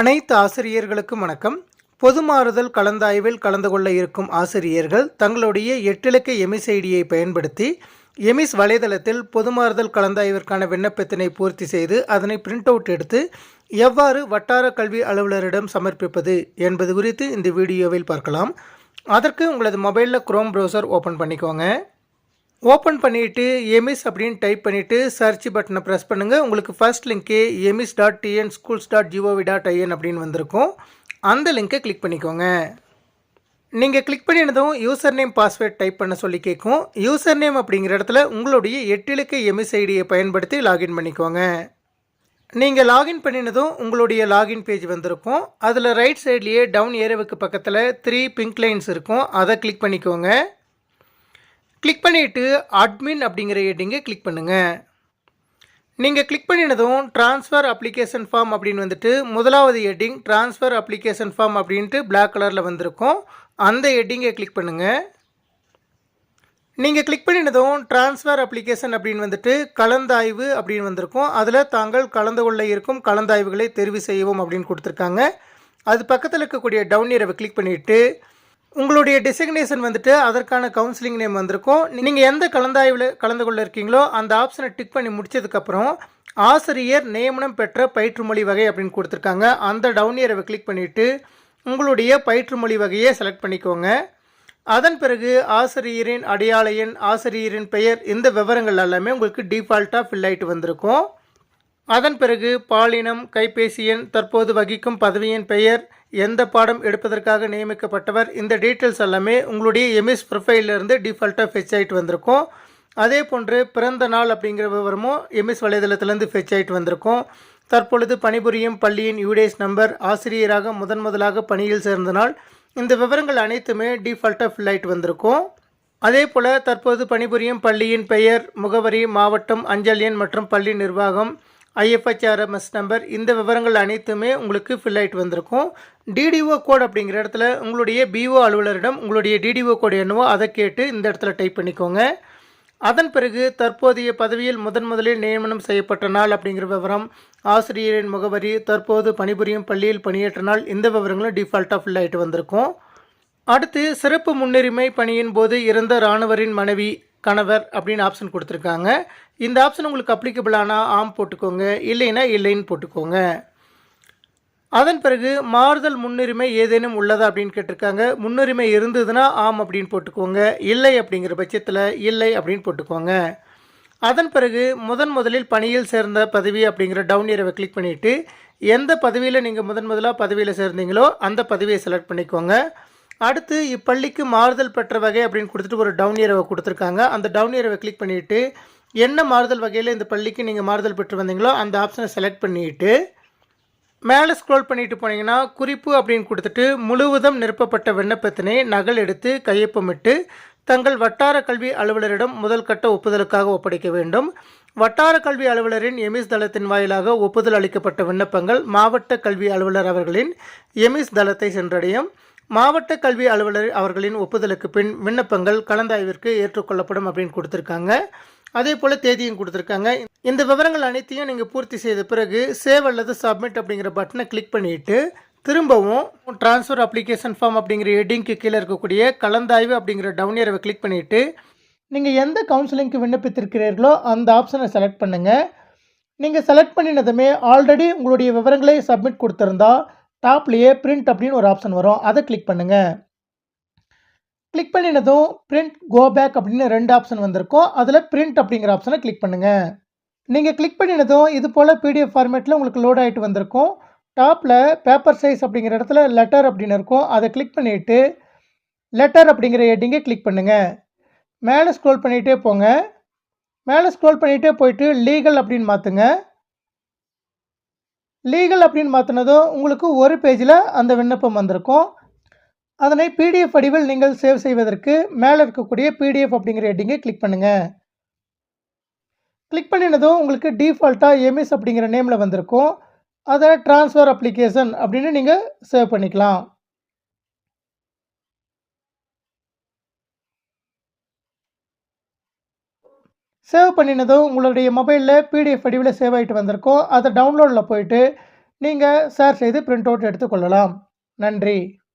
அனைத்து ஆசிரியர்களுக்கும் வணக்கம். பொது மாறுதல் கலந்தாய்வில் கலந்து கொள்ள இருக்கும் ஆசிரியர்கள் தங்களுடைய எட்டிலக்க எமிஸ் ஐடியை பயன்படுத்தி எமிஸ் வலைதளத்தில் பொது மாறுதல் கலந்தாய்விற்கான விண்ணப்பத்தினை பூர்த்தி செய்து அதனை பிரிண்ட் அவுட் எடுத்து எவ்வாறு வட்டார கல்வி அலுவலரிடம் சமர்ப்பிப்பது என்பது குறித்து இந்த வீடியோவில் பார்க்கலாம். அதற்கு உங்களது மொபைலில் குரோம் ப்ரௌசர் ஓப்பன் பண்ணிக்கோங்க. ஓப்பன் பண்ணிவிட்டு எமிஸ் அப்படின்னு டைப் பண்ணிவிட்டு சர்ச் பட்டனை ப்ரெஸ் பண்ணுங்கள் உங்களுக்கு first link EMIS dot TN schools dot GOV dot IN அப்படின்னு வந்திருக்கும். அந்த லிங்க்கை கிளிக் பண்ணிக்கோங்க. நீங்கள் கிளிக் பண்ணினதும் யூசர் நேம் பாஸ்வேர்ட் டைப் பண்ண சொல்லி கேட்கும் யூசர் நேம் அப்படிங்கிற இடத்துல உங்களுடைய எட்டிலுக்கு எமிஸ் ஐடியை பயன்படுத்தி லாகின் பண்ணிக்கோங்க. நீங்கள் லாகின் பண்ணினதும் உங்களுடைய லாகின் பேஜ் வந்திருக்கும். அதில் ரைட் சைட்லேயே டவுன் ஏரியாவுக்கு பக்கத்தில் த்ரீ பிங்க் லைன்ஸ் இருக்கும். அதை கிளிக் பண்ணிக்கோங்க. கிளிக் பண்ணிவிட்டு அட்மின் அப்படிங்கிற ஹெட்டிங்கை கிளிக் பண்ணுங்கள் நீங்கள் கிளிக் பண்ணினதும் ட்ரான்ஸ்ஃபர் அப்ளிகேஷன் ஃபார்ம் அப்படின்னு வந்துட்டு முதலாவது ஹெட்டிங் ட்ரான்ஸ்ஃபர் அப்ளிகேஷன் ஃபார்ம் அப்படின்ட்டு பிளாக் கலரில் வந்திருக்கும். அந்த ஹெட்டிங்கை கிளிக் பண்ணுங்கள் நீங்கள் கிளிக் பண்ணினதும் ட்ரான்ஸ்ஃபர் அப்ளிகேஷன் அப்படின்னு வந்துட்டு கலந்தாய்வு அப்படின்னு வந்திருக்கும். அதில் தாங்கள் கலந்து கொள்ள இருக்கும் கலந்தாய்வுகளை தெரிவு செய்யவும் அப்படின்னு கொடுத்துருக்காங்க. அது பக்கத்தில் இருக்கக்கூடிய டவுன் ஏரவை கிளிக் பண்ணிவிட்டு உங்களுடைய டெசிக்னேஷன் வந்துட்டு அதற்கான கவுன்சிலிங் நேம் வந்திருக்கும். நீங்கள் எந்த கலந்தாய்வில் கலந்து கொள்ள இருக்கீங்களோ அந்த ஆப்ஷனை டிக் பண்ணி முடிச்சதுக்கப்புறம் ஆசிரியர் நியமனம் பெற்ற பயிற்றுமொழி வகை அப்படின்னு கொடுத்துருக்காங்க. அந்த டவுன் இயரை கிளிக் பண்ணிவிட்டு உங்களுடைய பயிற்றுமொழி வகையை செலக்ட் பண்ணிக்கோங்க. அதன் பிறகு ஆசிரியரின் அடையாள எண் ஆசிரியரின் பெயர் இந்த விவரங்கள் எல்லாமே உங்களுக்கு டிஃபால்ட்டாக ஃபில் ஆகிட்டு வந்திருக்கும். அதன் பிறகு பாலினம் கைபேசி எண் தற்போது வகிக்கும் பதவியின் பெயர் எந்த பாடம் எடுப்பதற்காக நியமிக்கப்பட்டவர் இந்த டீட்டெயில்ஸ் எல்லாமே உங்களுடைய எம்எஸ் ப்ரொஃபைலிருந்து டிஃபால்ட்டாக ஃபெச் ஆகிட்டு வந்திருக்கும். அதே போன்று பிறந்த நாள் அப்படிங்கிற விவரமும் எம்எஸ் வலைதளத்திலேருந்து ஃபெச் ஆகிட்டு வந்திருக்கும். தற்பொழுது பணிபுரியும் பள்ளியின் யூடேஸ் நம்பர் ஆசிரியராக முதன் முதலாக பணியில் சேர்ந்த நாள். இந்த விவரங்கள் அனைத்துமே டிஃபால்ட்டாக ஃபில் ஆகிட்டு வந்திருக்கும். அதே போல் தற்போது பணிபுரியும் பள்ளியின் பெயர் முகவரி மாவட்டம் அஞ்சல் எண் மற்றும் பள்ளி நிர்வாகம். ஐஎஃப்ஹெச்ஆர்எம்எஸ் நம்பர் இந்த விவரங்கள் அனைத்துமே உங்களுக்கு ஃபில் ஆகிட்டு வந்திருக்கும். டிடிஓ கோட் அப்படிங்கிற இடத்துல உங்களுடைய பிஓ அலுவலரிடம் உங்களுடைய டிடிஓ கோடு என்னவோ அதை கேட்டு இந்த இடத்துல டைப் பண்ணிக்கோங்க. அதன் பிறகு தற்போதைய பதவியில் முதன் முதலில் நியமனம் செய்யப்பட்ட நாள் அப்படிங்கிற விவரம் ஆசிரியரின் முகவரி தற்போது பணிபுரியும் பள்ளியில் பணியேற்ற நாள் இந்த விவரங்களும் டிஃபால்ட்டாக ஃபில் ஆகிட்டு வந்திருக்கும். அடுத்து சிறப்பு முன்னுரிமை பணியின் போது இறந்த இராணுவரின் மனைவி கணவர் அப்படின்னு ஆப்ஷன் கொடுத்துருக்காங்க. இந்த ஆப்ஷன் உங்களுக்கு அப்ளிகபிள் ஆம் போட்டுக்கோங்க இல்லைன்னா இல்லைன்னு போட்டுக்கோங்க. அதன் பிறகு மாறுதல் முன்னுரிமை ஏதேனும் உள்ளதா அப்படின்னு கேட்டிருக்காங்க. முன்னுரிமை இருந்ததுன்னா ஆம் அப்படின்னு போட்டுக்கோங்க இல்லை அப்படிங்கிற பட்சத்தில் இல்லை அப்படின்னு போட்டுக்கோங்க. அதன் பிறகு முதன் முதலில் பணியில் சேர்ந்த பதவி அப்படிங்கிற டவுன் ஏரவை கிளிக் பண்ணிவிட்டு எந்த பதவியில் நீங்கள் முதன் முதலாக பதவியில் சேர்ந்தீங்களோ அந்த பதவியை செலக்ட் பண்ணிக்கோங்க. அடுத்து இப்பள்ளிக்கு மாறுதல் பெற்ற வகை அப்படின்னு கொடுத்துட்டு ஒரு டவுன் ஏரவை கொடுத்துருக்காங்க. அந்த டவுன் ஏரவை கிளிக் பண்ணிவிட்டு என்ன மாறுதல் வகையில் இந்த பள்ளிக்கு நீங்கள் மாறுதல் பெற்று வந்தீங்களோ அந்த ஆப்ஷனை செலக்ட் பண்ணிவிட்டு மேலே ஸ்க்ரோல் பண்ணிட்டு போனீங்கன்னா குறிப்பு அப்படின்னு கொடுத்துட்டு முழுவதும் நிரப்பப்பட்ட விண்ணப்பத்தினை நகல் எடுத்து கையொப்பமிட்டு தங்கள் வட்டார கல்வி அலுவலரிடம் முதல் கட்ட ஒப்புதலுக்காக ஒப்படைக்க வேண்டும். வட்டார கல்வி அலுவலரின் எமிஸ் தளத்தின் வாயிலாக ஒப்புதல் அளிக்கப்பட்ட விண்ணப்பங்கள் மாவட்ட கல்வி அலுவலர் அவர்களின் எமிஸ் தளத்தை சென்றடையும். மாவட்ட கல்வி அலுவலர் அவர்களின் ஒப்புதலுக்கு பின் விண்ணப்பங்கள் கலந்தாய்விற்கு ஏற்றுக்கொள்ளப்படும் அப்படின்னு கொடுத்துருக்காங்க. அதே போல் தேதியும் கொடுத்துருக்காங்க. இந்த விவரங்கள் அனைத்தையும் நீங்கள் பூர்த்தி செய்த பிறகு சேவ் அல்லது சப்மிட் அப்படிங்கிற பட்டனை கிளிக் பண்ணிவிட்டு திரும்பவும் ட்ரான்ஸ்ஃபர் அப்ளிகேஷன் ஃபார்ம் அப்படிங்கிற ஹெட்டிங்க்கு கீழே இருக்கக்கூடிய கலந்தாய்வு அப்படிங்கிற டவுன் கிளிக் பண்ணிவிட்டு நீங்கள் எந்த கவுன்சிலிங்க்கு விண்ணப்பித்திருக்கிறீர்களோ அந்த ஆப்ஷனை செலக்ட் பண்ணுங்கள் நீங்கள் செலக்ட் பண்ணினதுமே ஆல்ரெடி உங்களுடைய விவரங்களை சப்மிட் கொடுத்துருந்தா டாப்லேயே பிரிண்ட் அப்படின்னு ஒரு ஆப்ஷன் வரும். அதை கிளிக் பண்ணுங்கள் கிளிக் பண்ணினதும் பிரிண்ட் கோ பேக் அப்படின்னு ரெண்டு ஆப்ஷன் வந்திருக்கும். அதில் பிரிண்ட் அப்படிங்கிற ஆப்ஷனை கிளிக் பண்ணுங்கள் நீங்கள் கிளிக் பண்ணினதும் இது போல் பிடிஎஃப் ஃபார்மேட்டில் உங்களுக்கு லோட் ஆகிட்டு வந்திருக்கும். டாப்பில் பேப்பர் சைஸ் அப்படிங்கிற இடத்துல லெட்டர் அப்படின்னு இருக்கும். அதை கிளிக் பண்ணிவிட்டு லெட்டர் அப்படிங்கிற ஹெட்டிங்கை கிளிக் பண்ணுங்கள் மேலே ஸ்க்ரோல் பண்ணிகிட்டே போங்க. மேலே ஸ்க்ரோல் பண்ணிகிட்டே போயிட்டு லீகல் அப்படின்னு மாற்றுங்க லீகல் அப்படின்னு மாற்றினதும் உங்களுக்கு ஒரு பேஜில் அந்த விண்ணப்பம் வந்திருக்கும். அதனை பிடிஎஃப் வடிவில் நீங்கள் சேவ் செய்வதற்கு மேலே இருக்கக்கூடிய பிடிஎஃப் அப்படிங்கிற ஹெட்டிங்கை கிளிக் பண்ணுங்கள் கிளிக் பண்ணினதும் உங்களுக்கு டிஃபால்ட்டாக எம்எஸ் அப்படிங்கிற நேமில் வந்திருக்கும். அதை ட்ரான்ஸ்ஃபர் அப்ளிகேஷன் அப்படின்னு நீங்கள் சேவ் பண்ணிக்கலாம். சேவ் பண்ணினதும் உங்களுடைய மொபைலில் பிடிஎஃப் வடிவில் சேவ் ஆகிட்டு வந்திருக்கோம். அதை டவுன்லோடில் போயிட்டு நீங்கள் ஷேர் செய்து பிரிண்ட் அவுட் எடுத்துக்கொள்ளலாம் நன்றி.